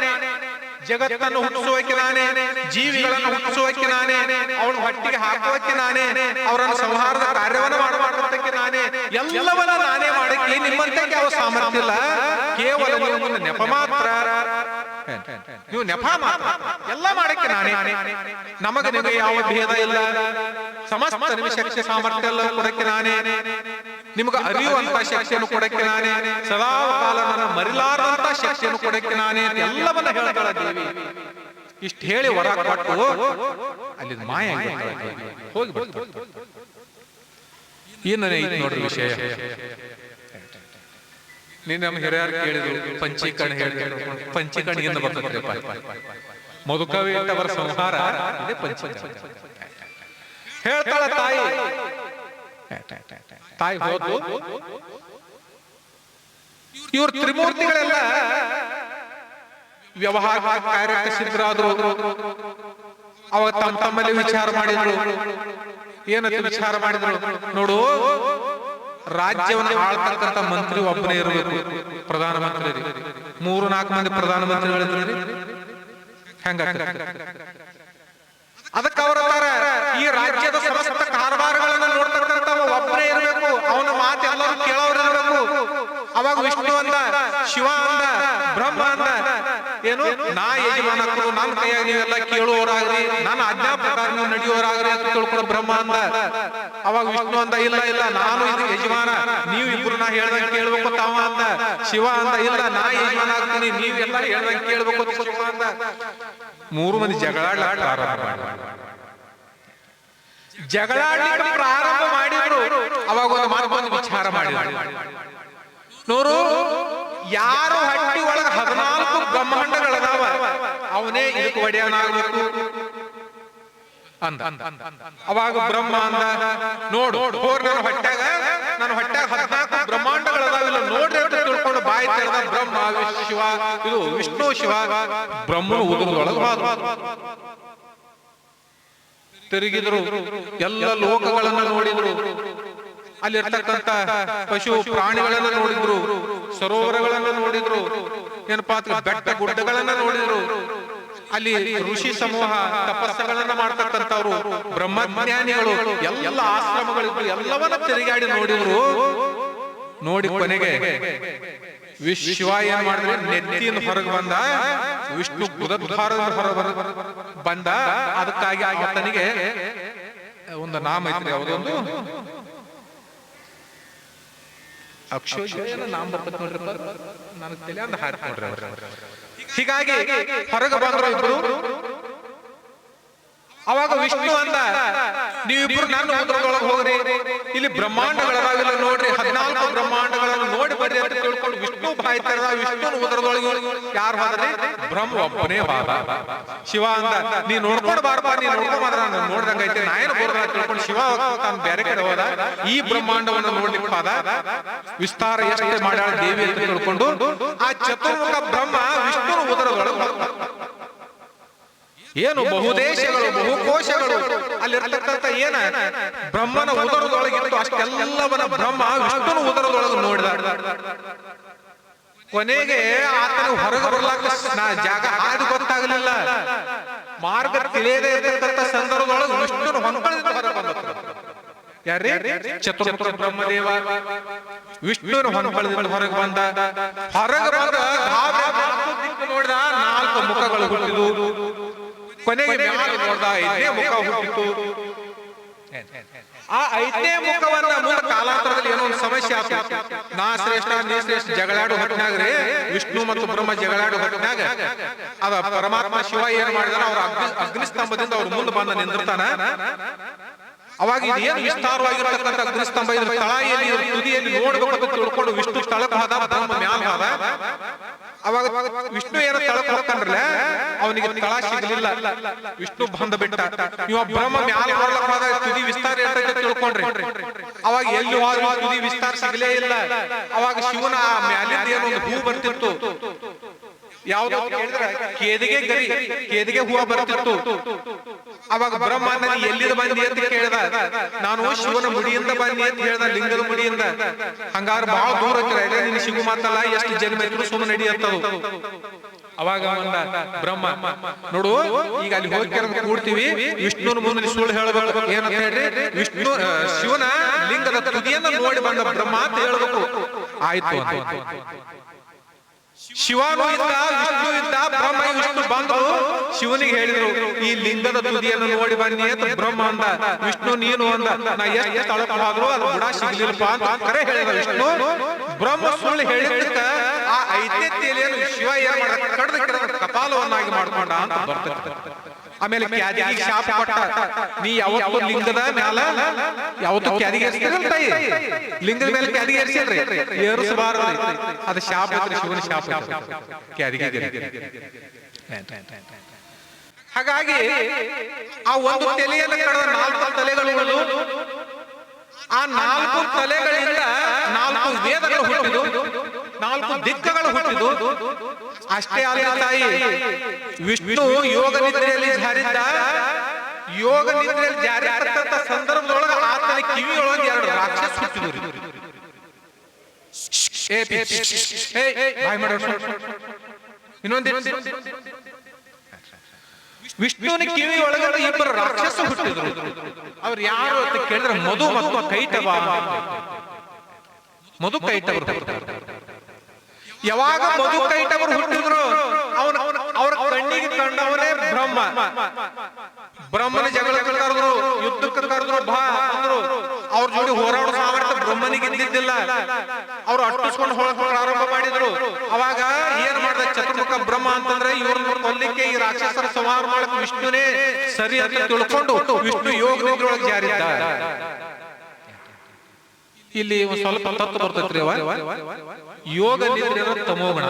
ಜಗತ್ತನ್ನು ಹುಟ್ಟಿಸುವಕ್ಕೆ ನಾನೇ, ಜೀವಿಗಳನ್ನು ಹುಟ್ಟಿಸುವಕ್ಕೆ ನಾನೇ, ಅವನು ಹೊಟ್ಟಿಗೆ ಹಾಕುವಕ್ಕೆ ನಾನೇ, ಅವರನ್ನು ಸಂಹಾರದ ಕಾರ್ಯವನ್ನು ಮಾಡುವುದಕ್ಕೆ ನಾನೇ, ಎಲ್ಲವನ್ನ ನಾನೇ ಮಾಡಕ್ಕೆ ನಿಮ್ಮಂತೆ ಯಾವ ಸಾಮರ್ಥ್ಯ ಇಲ್ಲ. ಕೇವಲ ನಿಮ್ಮ ನೆಪ ಮಾತ್ರ. ನೀವು ನೆಪ ಮಾತ್ರ. ಎಲ್ಲ ಮಾಡಕ್ಕೆ ನಾನೇ. ನಮಗೆ ನಿಮಗೆ ಯಾವ ಭೇದ ಇಲ್ಲ. ಸಮಸ್ತ ನಿಮಿಷ ಶಕ್ತಿ ಸಾಮರ್ಥ್ಯ ಎಲ್ಲ ಕೊಡಕ್ಕೆ ನಾನೇ. ನಿಮಗೆ ಅರಿಯುವಂತ ಶಕ್ತಿಯನ್ನು ಕೊಡಕ್ಕೆ ನಾನೇ ಸದಾ ಕಾಲ ನನ್ನ ಮರಿಲಾರದಂತ ಶಕ್ತಿಯನ್ನು ಕೊಡಕ್ಕೆ ನಾನೇ ಎಲ್ಲವನ್ನ ಹೇಳ್ತಾಳೆ ದೇವಿ. ಇಷ್ಟು ಹೇಳಿ ಹೊರ ಕೊಟ್ಟು ಅಲ್ಲಿ ಮಾಯ. ಹೋಗಿ. ಏನೇ ನೋಡ್ರಿ ವಿಷಯ? ನೀನ್ ನಮ್ಮ ಹಿರಿಯರ್ ಕೇಳಿದ್ರು, ಪಂಚೀಕರಣ ಹೇಳಿದ್ರು ಪಂಚೀಕರಣಿಯಿಂದ ಬರ್ತದೆ ಮಧುಕವಿ ಅವರ ಸಂಹಾರ ಹೇಳ್ತಾಳೆ ಪಂಚೀಕರಣ. ಹೇಳ್ತಾಳ ತಾಯಿ. ತಾಯಿ ಹೋದ್ಲು ಇವ್ರು ತ್ರಿಮೂರ್ತಿಗಳೆಲ್ಲ ವ್ಯವಹಾರ ಕಾರ್ಯಕ್ಕೆ ಸಿದ್ಧರಾದ್ರು. ಅವಾಗ ತಮ್ಮ ತಮ್ಮಲ್ಲಿ ವಿಚಾರ ಮಾಡಿದ್ರು. ಏನಂತ ವಿಚಾರ ಮಾಡಿದ್ರು? ನೋಡು ರಾಜ್ಯವನ್ನು ಆಳ್ತಕ್ಕಂತ ಮಂತ್ರಿ ಒಬ್ಬನೇ ಇರಬೇಕು. ಪ್ರಧಾನಮಂತ್ರಿ ಮೂರು ನಾಲ್ಕು ಮಂದಿ ಪ್ರಧಾನಮಂತ್ರಿಗಳಿದ್ರು ಹೆಂಗ ಅದಕ್ಕೆ ಅವರ ಈ ರಾಜ್ಯದ ಸಮಸ್ತ ಕಾರವಾರಗಳನ್ನ ನೋಡ್ತಕ್ಕಂತ ಒಬ್ಬನೇ ಇರಬೇಕು, ಅವನ ಮಾತು ಎಲ್ಲರೂ ಕೇಳೋರು ಇರಬೇಕು ಅವಾಗ ವಿಷ್ಣು ಅಂದ, ಶಿವ ಅಂದ, ಬ್ರಹ್ಮ ಅಂದ, ಏನು? ನಾ ಯಜಮಾನಕರು ನನ್ನ ಕೈಯಾಗ ನೀವೆಲ್ಲ ಕೇಳುವವರಾಗ್ರಿ, ನನ್ನ ಆಜ್ಞಾ ಪ್ರಕಾರ ನೀವು ನಡೆಯುವವರಾಗ್ರಿ ಅಂತ ತಿಳ್ಕೊಂಡು ಬ್ರಹ್ಮ ಅಂದ. ಅವಾಗ ವಿಷ್ಣು ಅಂದ, ಇಲ್ಲ ಇಲ್ಲ, ನಾನು ಇದು ಯಜಮಾನ, ನೀವು ಇಬ್ರು ನಾ ಹೇಳ್ದಂಗೆ ಕೇಳ್ಬೇಕು ತಾವ ಅಂದ. ಶಿವ ಅಂದ, ಇಲ್ಲ, ನಾ ಯಜಮಾನ ಆಗ್ತೀನಿ, ನೀವೆಲ್ಲ ಹೇಳ್ದಂಗೆ ಕೇಳ್ಬೇಕು ಅಂತ ಶಿವ ಅಂದ. ಮೂರು ಮಂದಿ ಜಗಳಾಡ್ಲಾಟ ಪ್ರಾರಂಭ ಪ್ರಾರಂಭ ಮಾಡಿದ್ರು. ಅವಾಗ ಒಂದು ಮಾತು ವಿಚಾರ ಮಾಡಿದ್ರು. ನೋರು ಯಾರು ಹಟ್ಟಿ ಒಳಗ ಹದಿನಾಲ್ಕು ಬ್ರಹ್ಮಾಂಡಗಳದಾವ. ಅವನೇ ಇದಕ್ಕೆ ಒಡೆಯನಾಗಬೇಕು ಅಂದ. ಅವಾಗ ಬ್ರಹ್ಮ ಅಂದ, ನೋಡು ನನ್ನ ಹೊಟ್ಟೆಗ ನನ್ನ ಹೊಟ್ಟೆಗ ಹದಿನಾಲ್ಕು ಬ್ರಹ್ಮಾಂಡಗಳ ನೋಡ್ರಿ ಅಂತ ತಿಳ್ಕೊಂಡು ಬಾಯಿ ತೆರೆದ ಬ್ರಹ್ಮ ಶಿವ, ಇದು ವಿಷ್ಣು ಶಿವ ಬ್ರಹ್ಮ ಉದರದೊಳಗ ತಿರುಗಿದ್ರು, ಎಲ್ಲ ಲೋಕಗಳನ್ನ ನೋಡಿದ್ರು. ಅಲ್ಲಿರ್ತಕ್ಕಂತ ಪಶು ಪ್ರಾಣಿಗಳನ್ನ ನೋಡಿದ್ರು, ಸರೋವರಗಳನ್ನ ನೋಡಿದ್ರು, ಏನಪ್ಪಾ ಬೆಟ್ಟ ಗುಡ್ಡಗಳನ್ನ ನೋಡಿದ್ರು. ಅಲ್ಲಿ ಋಷಿ ಸಮೂಹ ತಪಸ್ಸುಗಳನ್ನ ಮಾಡ್ತಕ್ಕಂಥವ್ರು ಬ್ರಹ್ಮಜ್ಞಾನಿಗಳು ಎಲ್ಲ ಆಶ್ರಮಗಳಿಗೂ ಎಲ್ಲವನ್ನ ತಿರುಗಾಡಿ ನೋಡಿದ್ರು. ನೋಡಿ ಕೊನೆಗೆ ವಿಶ್ವ ಏನ್ ಮಾಡಿದ್ರೆ ನೆತ್ತಿಯಿಂದ ಹೊರಗೆ ಬಂದ ವಿಷ್ಣು ಬಂದ ಅದಕ್ಕಾಗಿ ಆತನಿಗೆ ಒಂದು ನಾಮ ಐತ್ರಿ ಯಾವುದೊಂದು? ಅಕ್ಷೋಜಯ ನಾಮ ಬರ್ತದೆ ನೋಡ್ರಪ್ಪ ನನಗೆ ತಲೆ ನೋಡ್ರಿ ಅವ್ರು. ಹೀಗಾಗಿ ಹೊರಗೆ ಬಂದ್ರು ಇಬ್ರು. ಅವಾಗ ವಿಷ್ಣು ಅಂದ, ನೀವಿಬ್ರು ನನ್ನ ಉದರದೊಳಗೆ ಹೋಗ್ರಿ. ಇಲ್ಲಿ ಬ್ರಹ್ಮಾಂಡಗಳಾಗಿಲ್ಲ ನೋಡ್ರಿ, ಹದಿನಾಲ್ಕು ಬ್ರಹ್ಮಾಂಡಗಳನ್ನು ನೋಡಿ ಬರ್ರಿ ಅಂತ ತಿಳ್ಕೊಂಡು ವಿಷ್ಣು ಬಾಯಿ ತೆರೆದ ವಿಷ್ಣು ಉದರದೊಳಗೆ ಯಾರು ಹೋದ್ರಿ ಬ್ರಹ್ಮ ಒಬ್ಬನೇ ಬಾಬಾ ಶಿವ ಅಂದ, ನೀ ನೋಡ್ಕೊಂಡು ಬಾರಪ್ಪ, ನೀ ನೋಡ್ಕೊಂಡ್ ನಾನು ನೋಡ್ದಂಗ ಐತೆ ನಾಯನ ಬೋರ್ದ ತಿಳ್ಕೊಂಡು ಶಿವ ತಾನು ಬೇರೆ ಕಡೆ ಹೋದ. ಈ ಬ್ರಹ್ಮಾಂಡವನ್ನು ನೋಡ್ಲಿಕ್ಕೆ ಹೋದ ವಿಸ್ತಾರ ಎಷ್ಟೇ ಮಾಡ್ಯಾಳ ದೇವಿ ಅಂತ ತಿಳ್ಕೊಂಡು ಆ ಚತುರ್ಮುಖ ಬ್ರಹ್ಮ ವಿಷ್ಣು ಉದರದೊಳಗೆ. ಏನು ಬಹುದೇಶಗಳು ಬಹುಕೋಶಗಳು ಅಲ್ಲಿರ್ತಕ್ಕಂಥ ಏನ ಬ್ರಹ್ಮನ ಉದರದೊಳಗಿತ್ತು ಅಷ್ಟೆಲ್ಲವನ ಬ್ರಹ್ಮ ವಿಷ್ಣುನ ಉದರದೊಳಗೆ ನೋಡಿದ. ಕೊನೆಗೆ ಆತನ ಹೊರಗೆ ಬರ್ಲಾಕ ಜಾಗ ಹಾದು ಗೊತ್ತಾಗಲಿಲ್ಲ. ಮಾರ್ಗ ತಿಳಿಯದೇ ಇರ್ತಕ್ಕಂಥ ಸಂದರ್ಭದೊಳಗೆ ವಿಷ್ಣುನ ಬಂದತ್ರ ಯಾರೇ? ಚತುರ್ಮುಖ ಬ್ರಹ್ಮದೇವ. ವಿಷ್ಣುನ ಹೊಂದ್ಕೊಳ್ಳಿಂದ ಹೊರಗೆ ಬಂದ. ಹೊರಗೆ ಬಂದ. ನೋಡಿದ. ನಾಲ್ಕು ಮುಖಗಳು ಹುಟ್ಟಿದು ಕೊನೆಗೆ ಮ್ಯಾಲೆ ನೋಡ್ದ? ಐದನೇ ಮುಖ ಹುಟ್ಟಿತು ಆ ಐದನೇ ಮುಖವನ್ನ ಮುಂದೆ ಕಾಲಾಂತರದಲ್ಲಿ ಏನೋ ಒಂದು ಸಮಸ್ಯೆ ಆಯ್ತು ನಾ ಶ್ರೇಷ್ಠ ನೀ ಶ್ರೇಷ್ಠ ಜಗಳಾಡು ಹಟ್ಟಿನಾಗ್ರಿ. ವಿಷ್ಣು ಮತ್ತು ಬ್ರಹ್ಮ ಜಗಳಾಡು ಹಟ್ಟಿನಾಗ. ಅದ ಪರಮಾತ್ಮ ಶಿವ ಏನ್ ಮಾಡಿದಾನ ಅವ್ರ ಅಗ್ನಿ ಅಗ್ನಿಸ್ತಂಭದಿಂದ ಅವ್ರ ಮುಂದೆ ಬಂದ ನಿಂದಿರ್ತಾನ. ಅವಾಗ ಏನು ವಿಸ್ತಾರವಾಗಿರತಕ್ಕಂಥ ಅಗ್ನಿಸ್ತಂಭ ಇದ್ರ ತಳ ಎಲ್ಲಿ ಇದ್ರ ತುದಿಯಲ್ಲಿ ನೋಡ್ಬೇಕು ಅಂತ ತಿಳ್ಕೊಂಡು ವಿಷ್ಣು ಸ್ಥಳಕ್ಕೆ ಹೋದ ಬ್ರಹ್ಮ ಮ್ಯಾಲ ಹೋದ ಅವಾಗ ವಿಷ್ಣು ಏನೋ ತಳಕ್ ಹೋಗ್ತಾನ್ರಲ್ಲ ಅವನಿಗೆ ತಳ ಸಿಗಲಿಲ್ಲ. ವಿಷ್ಣು ಬಂದ ಬಿಟ್ಟ. ಇವ ಬ್ರಹ್ಮ ಮ್ಯಾಲ ಹೋಗ್ಲಕ್ ತುದಿ ವಿಸ್ತಾರ ಇರ್ತೈತೆ ತಿಳ್ಕೊಂಡ್ರಿ. ಅವಾಗ ಎಲ್ಲಿ ಹೋದ್ರು ತುದಿ ವಿಸ್ತಾರ ಸಿಗಲೇ ಇಲ್ಲ. ಅವಾಗ ಶಿವನ ಆ ಮ್ಯಾಲಿಂದ ಏನೋ ಒಂದು ಹೂ ಬರ್ತಿತ್ತು. ಯಾವ್ದು ಕೇಳಿದ್ರೆ ಕೇದಿಗೆ ಗರಿ ಕೇದಿಗೆ ಹೂವ ಬರ್ತಿತ್ತು. ಅವಾಗ ಬ್ರಹ್ಮ ನನಗೆ ಎಲ್ಲಿದ ಬಂದಿ ಅಂತ ಕೇಳ್ದ? ನಾನು ಶಿವನ ಮುಡಿಯಿಂದ ಬಂದಿ ಅಂತ ಹೇಳ್ದ ಲಿಂಗದ ಮುಡಿಯಿಂದ. ಹಂಗಾರ ಬಹಳ ದೂರ ನಿನ್ ಶಿವ ಮಾತಲ್ಲ ಎಷ್ಟು ಜನ್ಮ ಇದ್ರು ಸುಮ್ಮನೆ ನಡಿಯತ್ತದು ಅವಾಗ ಬ್ರಹ್ಮ. ನೋಡು ಈಗ ಅಲ್ಲಿ ಹೋಗಿ ಕೂಡ್ತೀವಿ. ವಿಷ್ಣುನ ಮುಂದೆ ಸುಳ್ಳು ಹೇಳಬೇಕು. ಏನಂತ ಹೇಳ್ರಿ? ವಿಷ್ಣು ಶಿವನ ಲಿಂಗದ ತುದಿಯನ್ನ ನೋಡಿ ಬಂದ ಬ್ರಹ್ಮ ಅಂತ ಹೇಳ್ಬೇಕು. ಆಯ್ತು ಶಿವನು ಇದ್ದ ವಿಷ್ಣು ಇದ್ದ ಬ್ರಹ್ಮ ವಿಷ್ಣು ಬಂದ್ರು ಶಿವನಿಗೆ ಹೇಳಿದ್ರು, ಈ ಲಿಂಗದ ತುದಿಯನ್ನು ನೋಡಿ ಬನ್ನಿ ಅಂತ ಬ್ರಹ್ಮ ಅಂದ. ವಿಷ್ಣು, ನೀನು ಅಂದ. ನಾ ಎಷ್ಟು ತಳಕ ಹೋದ್ರು ಅದು ಬುಡ ಸಿಗ್ಲಿಲ್ಲಪ್ಪ ಅಂತ ಕರೆ ಹೇಳಿದ ವಿಷ್ಣು. ಬ್ರಹ್ಮ ಸುಳ್ಳು ಹೇಳಿದ್ದಕ್ಕ ಆ ಏನು ಶಿವ ಏನ್ ಮಾಡ ಕಡ್ದ ಕಪಾಲವನ್ನಾಗಿ ಮಾಡ್ಕೊಂಡ ಅಂತ ಬರ್ತದೆ. ಆಮೇಲೆ ಕ್ಯಾದಿಗೆ ಶಾಪ ಕೊಟ್ಟ. ನೀ ಯಾವತ್ತು ಲಿಂಗದ ಮ್ಯಾಲ ಯಾವತ್ತು ಕ್ಯಾದಿಗೆ ತಾಯಿ ಲಿಂಗದ ಮೇಲೆ ಕ್ಯಾದಿಗೆ ಎರ್ಸಿಲ್ರಿ ಏರಿಸಬಾರದು ಅದು ಶಾಪ ಐತ್ರಿ ಶಿವನ ಶಾಪ. ಕ್ಯಾದಿಗೆ ಹಾಗಾಗಿ ಆ ಒಂದು ತಲೆಯನ್ನು ಕಳೆದ ನಾಲ್ಕು ತಲೆಗಳು ಆ ನಾಲ್ಕು ತಲೆಗಳಿಂದ ನಾಲ್ಕು ವೇದಗಳು ಹುಟ್ಟಿದು ನಾಲ್ಕು ದಿಕ್ಕಗಳು ಹುಟ್ಟಿದು ಅಷ್ಟೇ ಅಲ್ಲ ತಾಯಿ. ವಿಷ್ಣು ಯೋಗ ನಿದ್ರೆಯಲ್ಲಿ ಜಾರಿದ್ದ. ಯೋಗ ನಿದ್ರೆಯಲ್ಲಿ ಜಾರಿ ಆಗ್ತಕ್ಕಂಥ ಸಂದರ್ಭದೊಳಗೆ ಆತನ ಕಿವಿಯೊಳಗೆ ಎರಡು ರಾಕ್ಷಸ ಹುಟ್ಟಿದ್ರು. ಇನ್ನೊಂದು ವಿಷ್ಣುವಿನ ಕಿವಿ ಒಳಗಡೆ ಇಬ್ಬರು ರಾಕ್ಷಸ ಹುಟ್ಟಿದ್ರು. ಅವ್ರು ಯಾರು ಅಂತ ಕೇಳಿದ್ರೆ ಮಧು ಮತ್ತು ಕೈಟವ ಮಧು ಕೈಟವರು ಯಾವಾಗ ಮಧು ಕೈಟವರು ಹುಟ್ಟಿದ್ರು? ಅವನ ಅವರ ಕಣ್ಣಿಗೆ ಕಂಡವನೇ ಬ್ರಹ್ಮ. ಬ್ರಹ್ಮನ ಜಗಳಕ್ಕೆ ಕರೆದ್ರು ಯುದ್ಧಕ್ಕೆ ಕರೆದ್ರು ಬಾ ಅಂದ್ರು. ಅವ್ರ ಜೋಡಿ ಹೋರಾಡೋ ಸಾಮರ್ಥ್ಯ ಬ್ರಹ್ಮನಿಗೆ ಇದ್ದಿದ್ದಿಲ್ಲ. ಅವ್ರು ಅಟ್ಟಿಸ್ಕೊಂಡು ಹೋಗಕ್ಕೆ ಪ್ರಾರಂಭ ಮಾಡಿದ್ರು. ಅವಾಗ ಏನ್ ಮಾಡ್ದ ಚತುರ್ಮುಖ ಬ್ರಹ್ಮ ಅಂತಂದ್ರೆ ಇವ್ರನ್ನ ಕೊಲ್ಲಿಕ್ಕೆ ಈ ರಾಕ್ಷಸರ ಸಂಹಾರ ಮಾಡಕ್ ವಿಷ್ಣುನೇ ಸರಿ ಅಂತ ತಿಳ್ಕೊಂಡು ವಿಷ್ಣು ಯೋಗ ಜಾರಿ ಜಾರಿದ್ದ ಇಲ್ಲಿ ಒಂದು ಸ್ವಲ್ಪ ತತ್ವ ಬರ್ತೈತ್ರಿ ಯೋಗ ತಮೋಗಣ.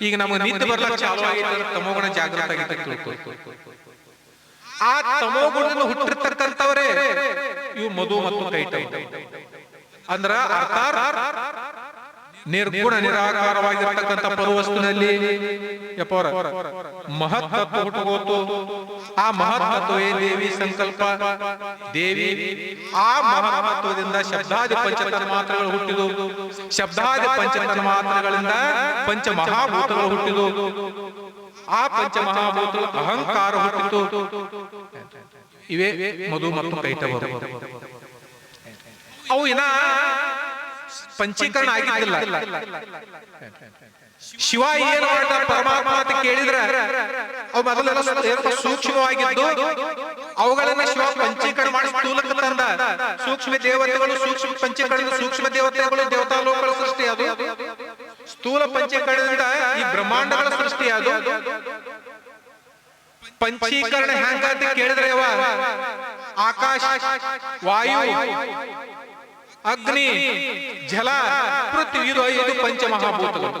ಈಗ ನಮಗೆ ನಿದ್ದೆ ಬರ್ಲಕ್ ಚಾಲು ಆಗೈತೆ ಅಂದ್ರೆ ತಮೋಗುಣ ಜಾಗೃತ ಆಗೈತೆ ಆ ತಮೋಗುಣ ಹುಟ್ಟಿರ್ತಕ್ಕಂಥವರೇ ಇವು ಮಧು ಮತ್ತು ಕೈಟ ಅಂದ್ರ ನಿರ್ಗುಣ ನಿರಾಕಾರವಾಗಿರ್ತಕ್ಕಂಥ ಪರವಸ್ತುನಲ್ಲಿ ಮಹತ್ತತ್ವ ಹುಟ್ಟುಗೋತು ಆ ಮಹತ್ತತ್ವವೇ ದೇವಿ ಸಂಕಲ್ಪ. ದೇವಿ ಆ ಮಹತ್ವದಿಂದ ಶಬ್ದಾದಿ ಪಂಚತನ ಮಾತ್ರಗಳು ಹುಟ್ಟಿದವು ಶಬ್ದಾದಿ ಪಂಚತನ ಮಾತ್ರಗಳಿಂದ ಪಂಚ ಮಹಾಭೂತಗಳು ಹುಟ್ಟಿದು. ಆ ಪಂಚ ಮಹಾಭೂತಗಳು ಅಹಂಕಾರ ಹುಟ್ಟಿತು. ಇವೇ ಮಧು ಮತ್ತು ಕೈಟವರು ಅವು ಇನ್ನ ಪಂಚೀಕರಣ ಆಗಿಲ್ಲ ಶಿವ ಏನು ಮಾಡ್ದ ಪರಮಾತ್ಮ ಅಂತ ಕೇಳಿದ್ರೆ ಅವು ಮೊದಲೆಲ್ಲ ಸೂಕ್ಷ್ಮವಾಗಿದ್ದು ಅವುಗಳನ್ನ ಶಿವ ಪಂಚೀಕರಣ ಮಾಡಿ ಸ್ಥೂಲಕ್ಕೆ ತಂದ. ಸೂಕ್ಷ್ಮ ದೇವತೆಗಳು ಸೂಕ್ಷ್ಮ ಪಂಚೀಕರಣ ಸೂಕ್ಷ್ಮ ದೇವತೆಗಳು ದೇವತಾ ಲೋಕಗಳ ಸೃಷ್ಟಿ ಅದು. ಸ್ಥೂಲ ಪಂಚೀಕರಣದಿಂದ ಈ ಬ್ರಹ್ಮಾಂಡಗಳ ಸೃಷ್ಟಿ ಅದು. ಪಂಚೀಕರಣ ಹೆಂಗ ಅಂತ ಕೇಳಿದ್ರೆ ಆಕಾಶ ವಾಯು ಅಗ್ನಿ ಜಲ ಪೃಥ್ವಿ ಇದು ಐದು ಪಂಚಮಹಾಭೂತಗಳು